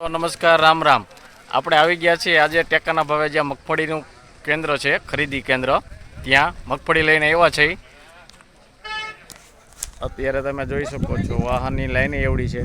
નમસ્કાર, રામ રામ. આપણે આવી ગયા છીએ આજે ટેકાના ભાવે જ્યાં મગફળીનું કેન્દ્ર છે, ખરીદી કેન્દ્ર. ત્યાં મગફળી લઈને આવ્યા છે અત્યારે તમે જોઈ શકો છો, વાહનની લાઈન એવડી છે.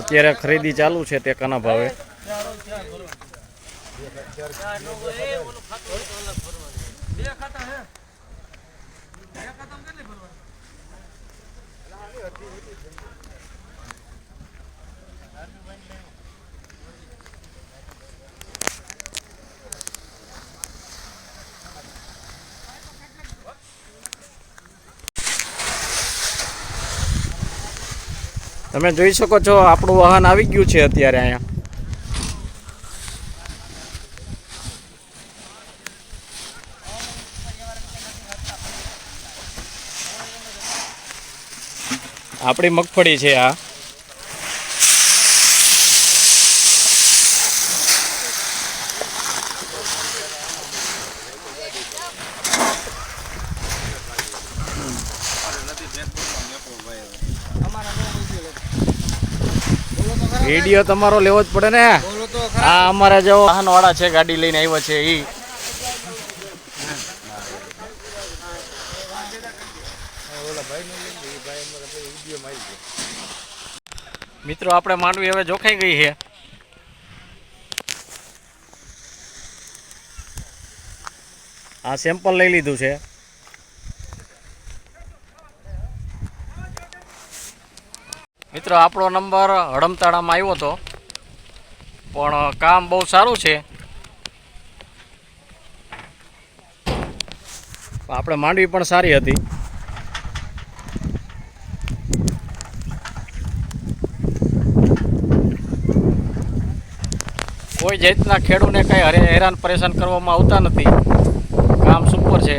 અત્યારે ખરીદી ચાલુ છે તે કના ભાવે. તમે જોઈ શકો છો, આપણું વાહન આવી ગયું છે અત્યારે અહીંયા. આપણી મગફળી છે આ. વીડિયો તમારો લેવો જ પડે ને. આ અમારા જો વાહન વાળા છે ગાડી લઈને આવ્યા છે ઈ. મિત્રો આપણે માંડવી હવે જોખાઈ ગઈ છે. આ સેમ્પલ લઈ લીધું છે. મિત્રો, આપણો નંબર હડમતાળામાં આવ્યો હતો પણ કામ બહુ સારું છે. આપણે માંડવી પણ સારી હતી. કોઈ જાતના ખેડૂને કંઈ હરે હેરાન પરેશાન કરવામાં આવતા નથી. કામ સુપર છે.